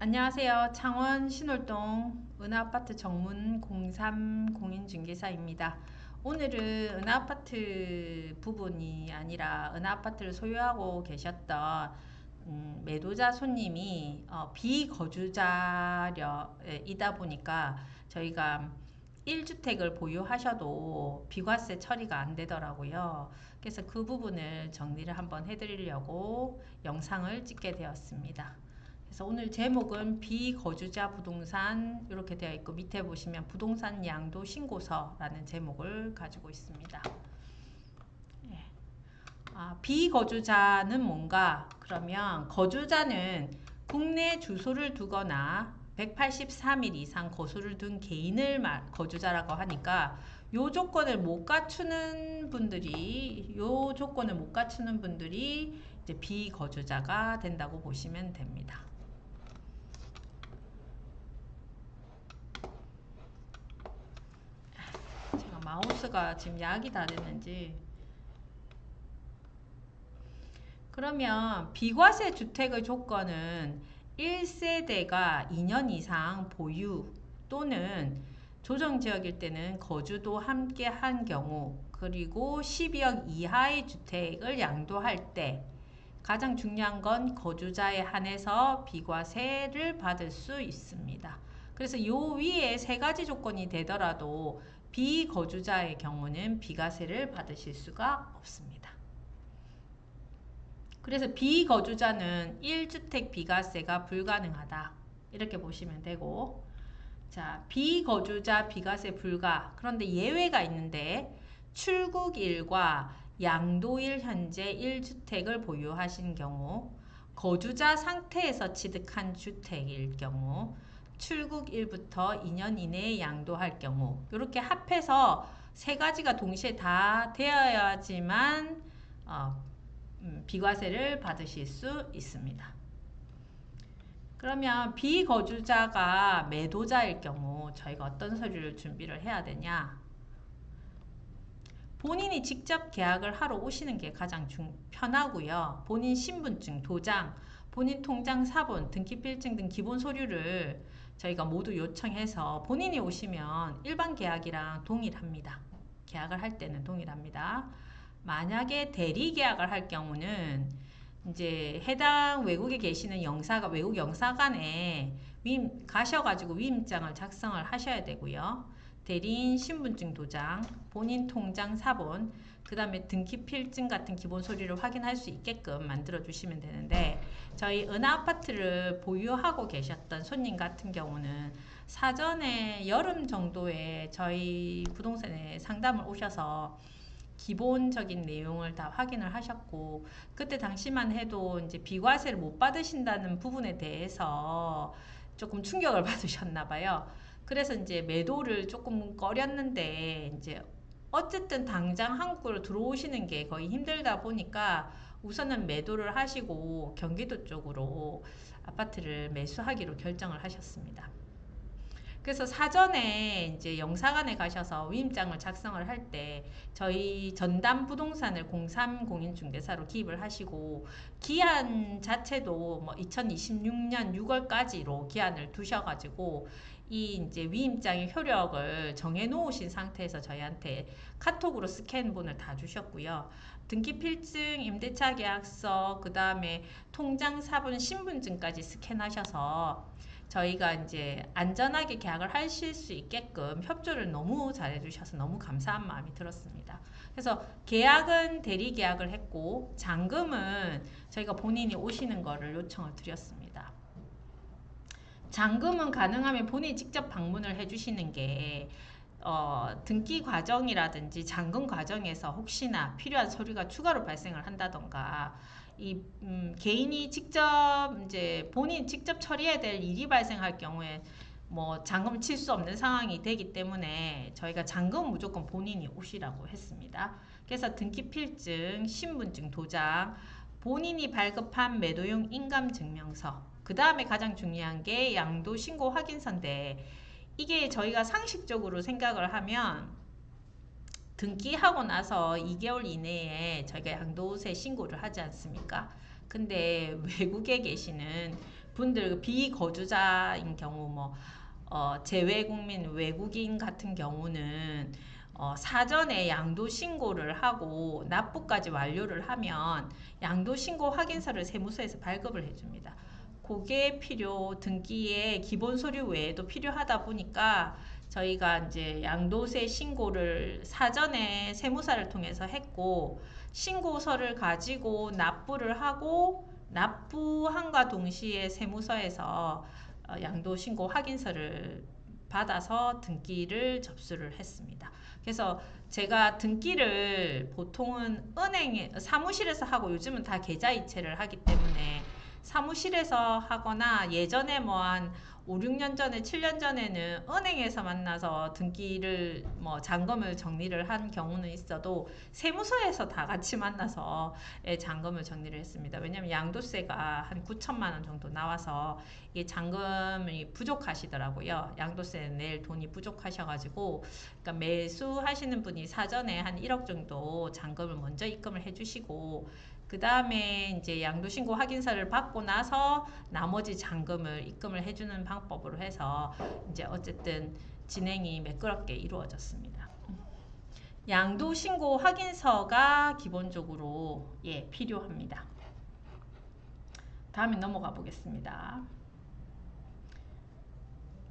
안녕하세요. 창원 신월동 은하아파트 정문 03 공인중개사입니다. 오늘은 은하아파트 부분이 아니라 은하아파트를 소유하고 계셨던 음, 매도자 손님이 어, 비거주자이다 보니까 저희가 1주택을 보유하셔도 비과세 처리가 안 되더라고요. 그래서 그 부분을 정리를 한번 해드리려고 영상을 찍게 되었습니다. 그래서 오늘 제목은 비거주자 부동산 이렇게 되어 있고 밑에 보시면 부동산 양도 신고서라는 제목을 가지고 있습니다. 예. 아, 비거주자는 뭔가? 그러면 거주자는 국내 주소를 두거나 183일 이상 거주를 둔 개인을 말, 거주자라고 하니까 요 조건을 못 갖추는 분들이 요 조건을 못 갖추는 분들이 이제 비거주자가 된다고 보시면 됩니다. 제가 마우스가 지금 약이 다 됐는지 그러면 비과세 주택의 조건은 1세대가 2년 이상 보유 또는 조정지역일 때는 거주도 함께 한 경우 그리고 12억 이하의 주택을 양도할 때 가장 중요한 건 거주자에 한해서 비과세를 받을 수 있습니다. 그래서 요 위에 세 가지 조건이 되더라도 비거주자의 경우는 비과세를 받으실 수가 없습니다. 그래서 비거주자는 1주택 비과세가 불가능하다. 이렇게 보시면 되고 자, 비거주자 비과세 불가. 그런데 예외가 있는데 출국일과 양도일 현재 1주택을 보유하신 경우 거주자 상태에서 취득한 주택일 경우 출국일부터 2년 이내에 양도할 경우 이렇게 합해서 세 가지가 동시에 다 되어야지만 어, 음, 비과세를 받으실 수 있습니다. 그러면 비거주자가 매도자일 경우 저희가 어떤 서류를 준비를 해야 되냐? 본인이 직접 계약을 하러 오시는 게 가장 중, 편하고요. 본인 신분증, 도장, 본인 통장 사본, 등기필증 등 기본 서류를 저희가 모두 요청해서 본인이 오시면 일반 계약이랑 동일합니다. 계약을 할 때는 동일합니다. 만약에 대리 계약을 할 경우는 이제 해당 외국에 계시는 영사가 외국 영사관에 위임 가셔가지고 위임장을 작성을 하셔야 되고요. 대리인 신분증 도장, 본인 통장 사본, 그 다음에 등기필증 같은 기본 서류를 확인할 수 있게끔 만들어 주시면 되는데 저희 은하 아파트를 보유하고 계셨던 손님 같은 경우는 사전에 여름 정도에 저희 부동산에 상담을 오셔서 기본적인 내용을 다 확인을 하셨고 그때 당시만 해도 이제 비과세를 못 받으신다는 부분에 대해서 조금 충격을 받으셨나 봐요. 그래서 이제 매도를 조금 꺼렸는데 이제 어쨌든 당장 한국으로 들어오시는 게 거의 힘들다 보니까 우선은 매도를 하시고 경기도 쪽으로 아파트를 매수하기로 결정을 하셨습니다. 그래서 사전에 이제 영사관에 가셔서 위임장을 작성을 할 때 저희 전담 부동산을 03 공인중개사로 기입을 하시고 기한 자체도 뭐 2026년 6월까지로 기한을 두셔가지고 이 이제 위임장의 효력을 정해 놓으신 상태에서 저희한테 카톡으로 스캔본을 다 주셨고요. 등기필증, 임대차 계약서, 그 다음에 통장 사본 신분증까지 스캔하셔서 저희가 이제 안전하게 계약을 하실 수 있게끔 협조를 너무 잘해 주셔서 너무 감사한 마음이 들었습니다. 그래서 계약은 대리 계약을 했고 잔금은 저희가 본인이 오시는 거를 요청을 드렸습니다. 잔금은 가능하면 본인이 직접 방문을 해주시는 게 어, 등기 과정이라든지 잔금 과정에서 혹시나 필요한 서류가 추가로 발생을 한다던가 이 음, 개인이 직접 이제 본인 직접 처리해야 될 일이 발생할 경우에 뭐 잔금을 칠수 없는 상황이 되기 때문에 저희가 잔금 무조건 본인이 오시라고 했습니다. 그래서 등기필증, 신분증 도장, 본인이 발급한 매도용 인감증명서, 그 다음에 가장 중요한 게 양도 신고 확인서인데 이게 저희가 상식적으로 생각을 하면 등기하고 나서 2개월 이내에 저희가 양도세 신고를 하지 않습니까? 근데 외국에 계시는 분들 그 비거주자인 경우 뭐 어, 재외국민 외국인 같은 경우는 어, 사전에 양도 신고를 하고 납부까지 완료를 하면 양도 신고 확인서를 세무서에서 발급을 해줍니다. 그게 필요 등기에 기본 서류 외에도 필요하다 보니까 저희가 이제 양도세 신고를 사전에 세무사를 통해서 했고 신고서를 가지고 납부를 하고 납부함과 동시에 세무서에서 어, 양도 신고 확인서를 받아서 등기를 접수를 했습니다. 그래서 제가 등기를 보통은 은행에 사무실에서 하고 요즘은 다 계좌이체를 하기 때문에 사무실에서 하거나 예전에 뭐 한 5, 6년 전에 7년 전에는 은행에서 만나서 등기를 뭐 잔금을 정리를 한 경우는 있어도 세무서에서 다 같이 만나서 예, 잔금을 정리를 했습니다. 왜냐하면 양도세가 한 9천만 원 정도 나와서 이게 잔금이 부족하시더라고요. 양도세 낼 돈이 부족하셔가지고 그러니까 매수하시는 분이 사전에 한 1억 정도 잔금을 먼저 입금을 해주시고 그 다음에 이제 양도신고 확인서를 받고 나서 나머지 잔금을 입금을 해주는 방법으로 해서 이제 어쨌든 진행이 매끄럽게 이루어졌습니다. 양도신고 확인서가 기본적으로 예 필요합니다. 다음에 넘어가 보겠습니다.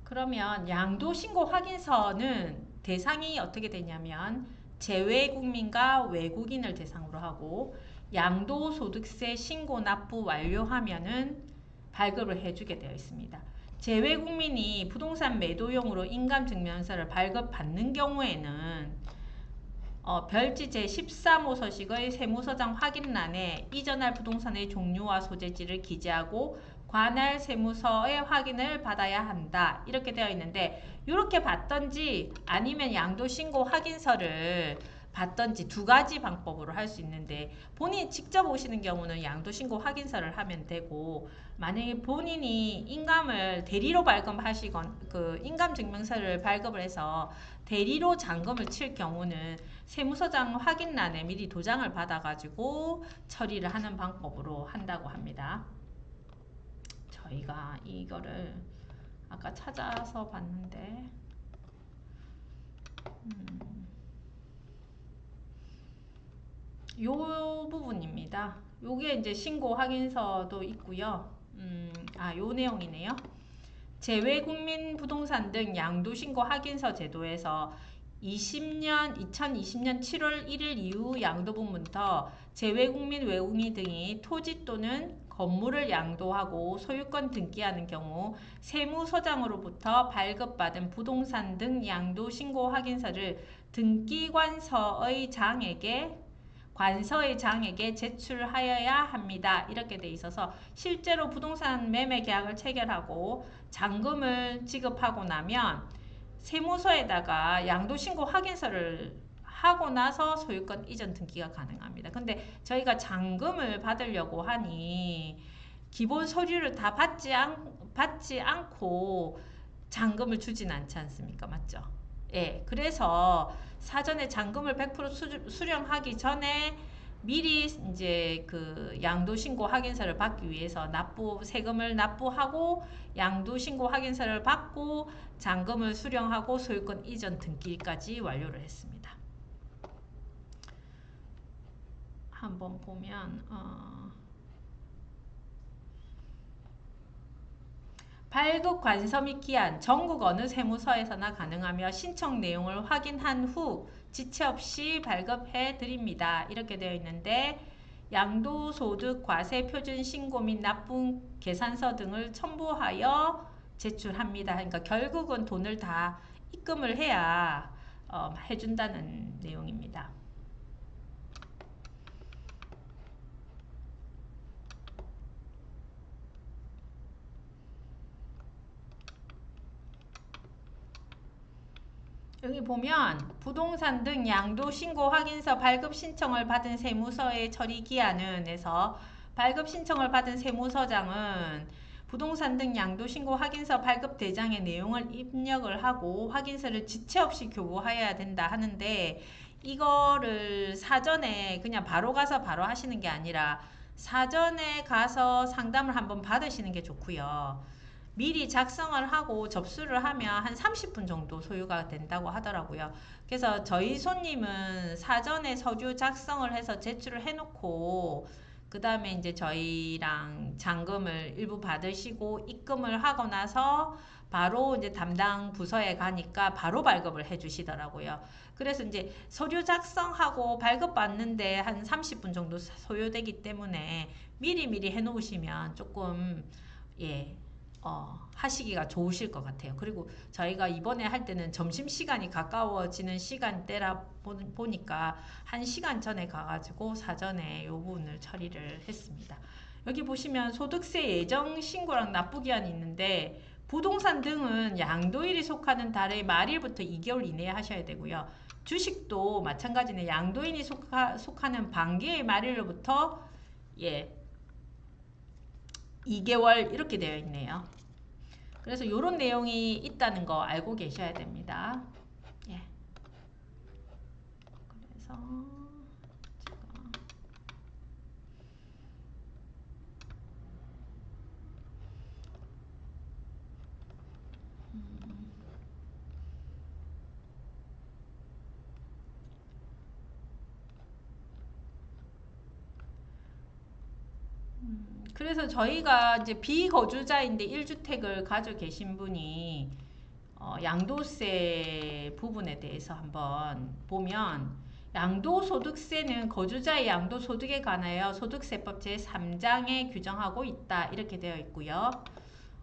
그러면 양도신고 확인서는 대상이 어떻게 되냐면 재외국민과 외국인을 대상으로 하고 양도소득세 신고 납부 완료하면은 발급을 해주게 되어 있습니다. 재외국민이 부동산 매도용으로 인감증명서를 발급받는 경우에는 어, 별지 제13호 서식의 세무서장 확인란에 이전할 부동산의 종류와 소재지를 기재하고 관할 세무서의 확인을 받아야 한다. 이렇게 되어 있는데 이렇게 받던지 아니면 양도신고 확인서를 받던지 두 가지 방법으로 할 수 있는데 본인이 직접 오시는 경우는 양도신고 확인서를 하면 되고 만약에 본인이 인감을 대리로 발급하시건 그 인감 증명서를 발급을 해서 대리로 잔금을 칠 경우는 세무서장 확인란에 미리 도장을 받아 가지고 처리를 하는 방법으로 한다고 합니다. 저희가 이거를 아까 찾아서 봤는데 음. 요 부분입니다. 요게 이제 신고 확인서도 있고요. 음, 아, 요 내용이네요. 재외국민 부동산 등 양도 신고 확인서 제도에서 20년, 2020년 7월 1일 이후 양도분부터 재외국민 외국인 등이 토지 또는 건물을 양도하고 소유권 등기하는 경우 세무서장으로부터 발급받은 부동산 등 양도 신고 확인서를 등기관서의 장에게 관서의 장에게 제출하여야 합니다. 이렇게 돼 있어서 실제로 부동산 매매 계약을 체결하고 잔금을 지급하고 나면 세무서에다가 양도신고 확인서를 하고 나서 소유권 이전 등기가 가능합니다. 근데 저희가 잔금을 받으려고 하니 기본 서류를 다 받지, 않, 받지 않고 잔금을 주진 않지 않습니까? 맞죠? 예, 그래서 사전에 잔금을 100% 수령하기 전에 미리 이제 그 양도신고 확인서를 받기 위해서 납부 세금을 납부하고 양도신고 확인서를 받고 잔금을 수령하고 소유권 이전 등기까지 완료를 했습니다. 한번 보면 어 발급 관서 및 기한 전국 어느 세무서에서나 가능하며 신청 내용을 확인한 후 지체 없이 발급해 드립니다. 이렇게 되어 있는데 양도소득 과세 표준 신고 및 납부 계산서 등을 첨부하여 제출합니다. 그러니까 결국은 돈을 다 입금을 해야 어, 해준다는 내용입니다. 여기 보면 부동산 등 양도 신고 확인서 발급 신청을 받은 세무서의 처리 기한은 에서 발급 신청을 받은 세무서장은 부동산 등 양도 신고 확인서 발급 대장의 내용을 입력을 하고 확인서를 지체 없이 교부하여야 된다 하는데 이거를 사전에 그냥 바로 가서 바로 하시는 게 아니라 사전에 가서 상담을 한번 받으시는 게 좋고요. 미리 작성을 하고 접수를 하면 한 30분 정도 소요가 된다고 하더라고요. 그래서 저희 손님은 사전에 서류 작성을 해서 제출을 해놓고 그 다음에 이제 저희랑 잔금을 일부 받으시고 입금을 하고 나서 바로 이제 담당 부서에 가니까 바로 발급을 해 주시더라고요. 그래서 이제 서류 작성하고 발급 받는데 한 30분 정도 소요되기 때문에 미리미리 해 놓으시면 조금 예. 어, 하시기가 좋으실 것 같아요. 그리고 저희가 이번에 할 때는 점심시간이 가까워지는 시간대라 보니까 한 시간 전에 가가지고 사전에 요 부분을 처리를 했습니다. 여기 보시면 소득세 예정 신고랑 납부 기한이 있는데 부동산 등은 양도일이 속하는 달의 말일부터 2개월 이내에 하셔야 되고요. 주식도 마찬가지네. 양도인이 속하, 속하는 반기의 말일로부터 예 2개월 이렇게 되어 있네요. 그래서 이런 내용이 있다는 거 알고 계셔야 됩니다. 예. 그래서 그래서 저희가 이제 비거주자인데 1주택을 가지고 계신 분이 어, 양도세 부분에 대해서 한번 보면 양도소득세는 거주자의 양도소득에 관하여 소득세법 제3장에 규정하고 있다 이렇게 되어 있고요.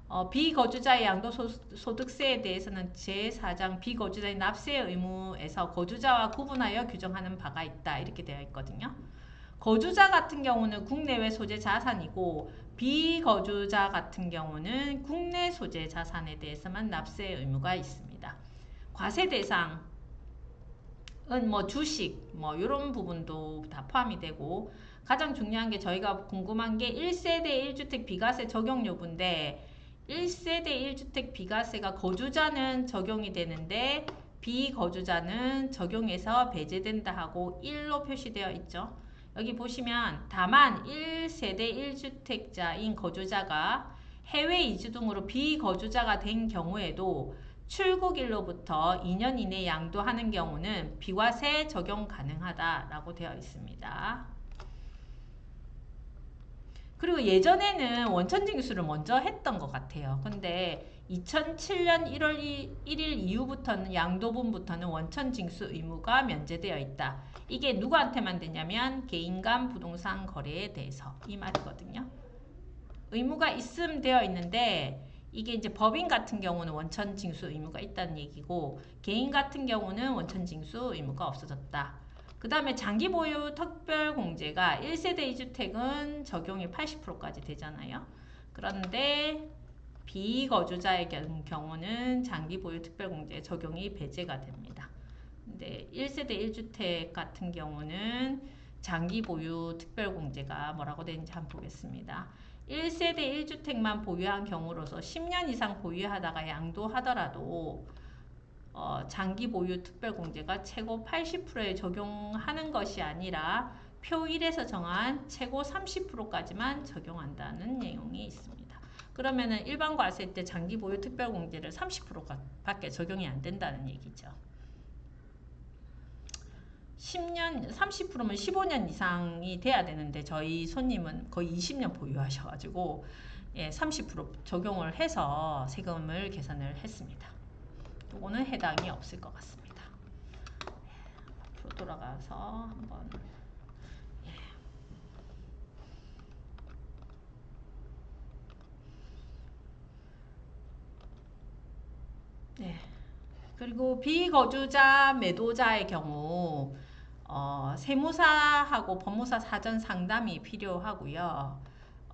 어, 비거주자의 양도소득세에 대해서는 제4장 비거주자의 납세 의무에서 거주자와 구분하여 규정하는 바가 있다 이렇게 되어 있거든요. 거주자 같은 경우는 국내외 소재 자산이고 비거주자 같은 경우는 국내 소재 자산에 대해서만 납세 의무가 있습니다. 과세 대상 은 뭐 주식 뭐 이런 부분도 다 포함이 되고 가장 중요한 게 저희가 궁금한 게 1세대 1주택 비과세 적용 여부인데 1세대 1주택 비과세가 거주자는 적용이 되는데 비거주자는 적용해서 배제된다 하고 1로 표시되어 있죠. 여기 보시면 다만 1세대 1주택자인 거주자가 해외 이주 등으로 비거주자가 된 경우에도 출국일로부터 2년 이내 양도하는 경우는 비과세 적용 가능하다라고 되어 있습니다. 그리고 예전에는 원천징수를 먼저 했던 것 같아요. 근데 2007년 1월 1일 이후부터는 양도분부터는 원천징수 의무가 면제되어 있다. 이게 누구한테만 되냐면 개인 간 부동산 거래에 대해서 이 말이거든요. 의무가 있음 되어 있는데 이게 이제 법인 같은 경우는 원천 징수 의무가 있다는 얘기고 개인 같은 경우는 원천 징수 의무가 없어졌다. 그 다음에 장기 보유 특별 공제가 1세대 2주택은 적용이 80%까지 되잖아요. 그런데 비거주자의 경우는 장기 보유 특별 공제 적용이 배제가 됩니다. 근데 1세대 1주택 같은 경우는 장기 보유 특별공제가 뭐라고 되는지 한번 보겠습니다. 1세대 1주택만 보유한 경우로서 10년 이상 보유하다가 양도하더라도 어, 장기 보유 특별공제가 최고 80%에 적용하는 것이 아니라 표 1에서 정한 최고 30%까지만 적용한다는 내용이 있습니다. 그러면은 일반 과세 때 장기 보유 특별공제를 30%밖에 적용이 안 된다는 얘기죠. 10년, 30%면 15년 이상이 돼야 되는데 저희 손님은 거의 20년 보유하셔가지고 예, 30% 적용을 해서 세금을 계산을 했습니다. 이거는 해당이 없을 것 같습니다. 앞으로 돌아가서 한번 예. 네. 그리고 비거주자 매도자의 경우 어, 세무사하고 법무사 사전 상담이 필요하고요.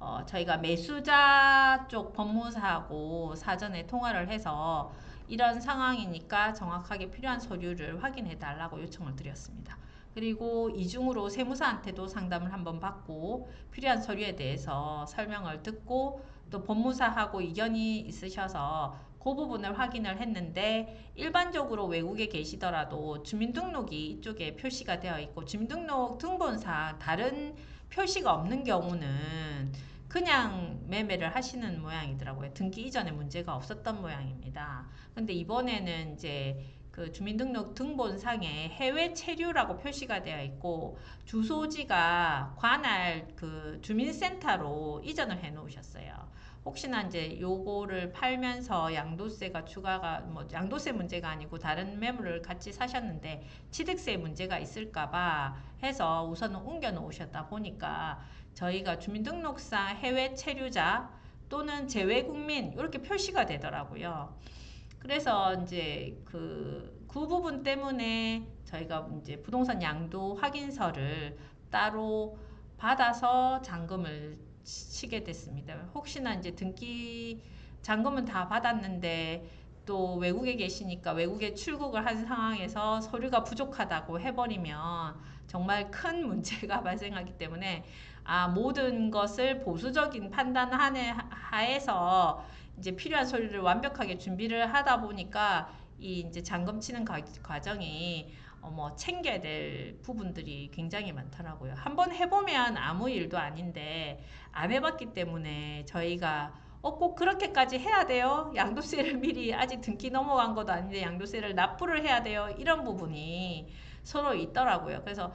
어, 저희가 매수자 쪽 법무사하고 사전에 통화를 해서 이런 상황이니까 정확하게 필요한 서류를 확인해 달라고 요청을 드렸습니다. 그리고 이중으로 세무사한테도 상담을 한번 받고 필요한 서류에 대해서 설명을 듣고 또 법무사하고 이견이 있으셔서 그 부분을 확인을 했는데 일반적으로 외국에 계시더라도 주민등록이 이쪽에 표시가 되어 있고 주민등록 등본상 다른 표시가 없는 경우는 그냥 매매를 하시는 모양이더라고요. 등기 이전에 문제가 없었던 모양입니다. 근데 이번에는 이제 그 주민등록 등본상에 해외 체류라고 표시가 되어 있고 주소지가 관할 그 주민센터로 이전을 해 놓으셨어요. 혹시나 이제 요거를 팔면서 양도세가 추가가 뭐 양도세 문제가 아니고 다른 매물을 같이 사셨는데 취득세 문제가 있을까봐 해서 우선은 옮겨 놓으셨다 보니까 저희가 주민등록상 해외 체류자 또는 재외국민 이렇게 표시가 되더라고요. 그래서 이제 그, 그 부분 때문에 저희가 이제 부동산 양도 확인서를 따로 받아서 잔금을 치게 됐습니다. 혹시나 이제 등기 잔금은 다 받았는데 또 외국에 계시니까 외국에 출국을 한 상황에서 서류가 부족하다고 해버리면 정말 큰 문제가 발생하기 때문에 아 모든 것을 보수적인 판단 하에 하에서 이제 필요한 서류를 완벽하게 준비를 하다 보니까 이 이제 잔금 치는 과, 과정이 어 뭐 챙겨야 될 부분들이 굉장히 많더라고요. 한번 해보면 아무 일도 아닌데 안 해봤기 때문에 저희가 어, 꼭 그렇게까지 해야 돼요? 양도세를 미리 아직 등기 넘어간 것도 아닌데 양도세를 납부를 해야 돼요? 이런 부분이 서로 있더라고요. 그래서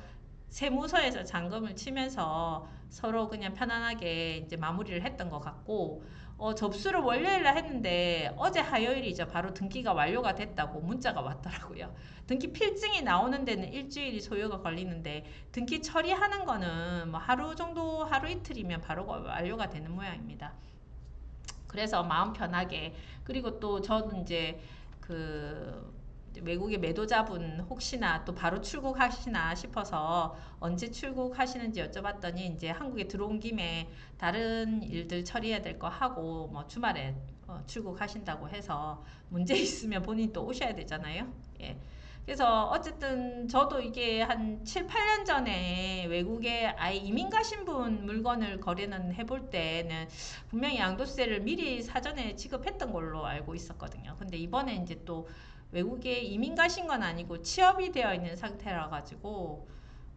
세무서에서 잔금을 치면서 서로 그냥 편안하게 이제 마무리를 했던 것 같고 어, 접수를 월요일날 했는데 어제 화요일이죠. 바로 등기가 완료가 됐다고 문자가 왔더라고요. 등기 필증이 나오는 데는 일주일이 소요가 걸리는데 등기 처리하는 거는 뭐 하루 정도 하루 이틀이면 바로 완료가 되는 모양입니다. 그래서 마음 편하게 그리고 또 저는 이제 그 외국의 매도자분 혹시나 또 바로 출국하시나 싶어서 언제 출국하시는지 여쭤봤더니 이제 한국에 들어온 김에 다른 일들 처리해야 될 거 하고 뭐 주말에 어, 출국하신다고 해서 문제 있으면 본인 또 오셔야 되잖아요. 예. 그래서 어쨌든 저도 이게 한 7, 8년 전에 외국에 아예 이민 가신 분 물건을 거래는 해볼 때는 분명히 양도세를 미리 사전에 지급했던 걸로 알고 있었거든요. 근데 이번에 이제 또 외국에 이민 가신 건 아니고 취업이 되어 있는 상태라 가지고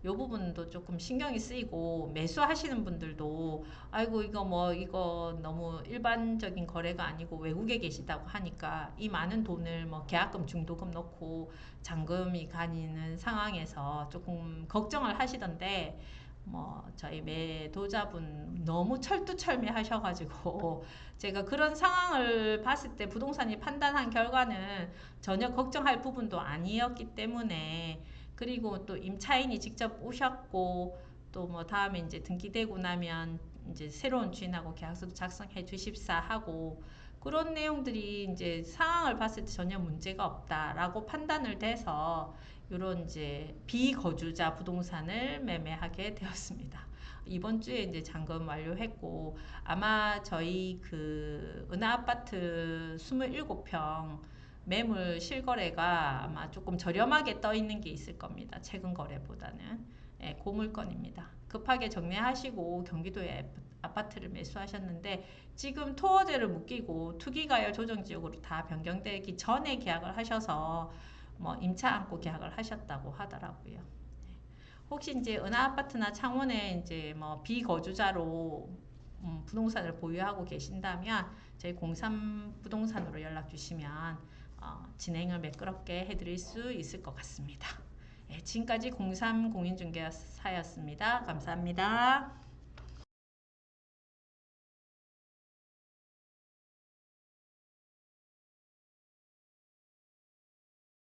요 부분도 조금 신경이 쓰이고 매수하시는 분들도 아이고 이거 뭐 이거 너무 일반적인 거래가 아니고 외국에 계시다고 하니까 이 많은 돈을 뭐 계약금 중도금 넣고 잔금이 가니는 상황에서 조금 걱정을 하시던데 뭐 저희 매도자분 너무 철두철미 하셔가지고 제가 그런 상황을 봤을 때 부동산이 판단한 결과는 전혀 걱정할 부분도 아니었기 때문에 그리고 또 임차인이 직접 오셨고 또 뭐 다음에 이제 등기되고 나면 이제 새로운 주인하고 계약서도 작성해 주십사 하고 그런 내용들이 이제 상황을 봤을 때 전혀 문제가 없다라고 판단을 돼서 이런 이제 비거주자 부동산을 매매하게 되었습니다. 이번 주에 이제 잔금 완료했고 아마 저희 그 은하 아파트 27평 매물 실거래가 아마 조금 저렴하게 떠 있는 게 있을 겁니다. 최근 거래보다는 예, 고물건입니다. 급하게 정리하시고 경기도에 아파트를 매수하셨는데 지금 토어제를 묶이고 투기가열 조정 지역으로 다 변경되기 전에 계약을 하셔서 뭐 임차 안고 계약을 하셨다고 하더라고요. 네. 혹시 이제 은하 아파트나 창원에 이제 뭐 비거주자로 음, 부동산을 보유하고 계신다면 저희 공삼 부동산으로 연락 주시면 어, 진행을 매끄럽게 해드릴 수 있을 것 같습니다. 예, 지금까지 공삼 공인중개사였습니다. 감사합니다.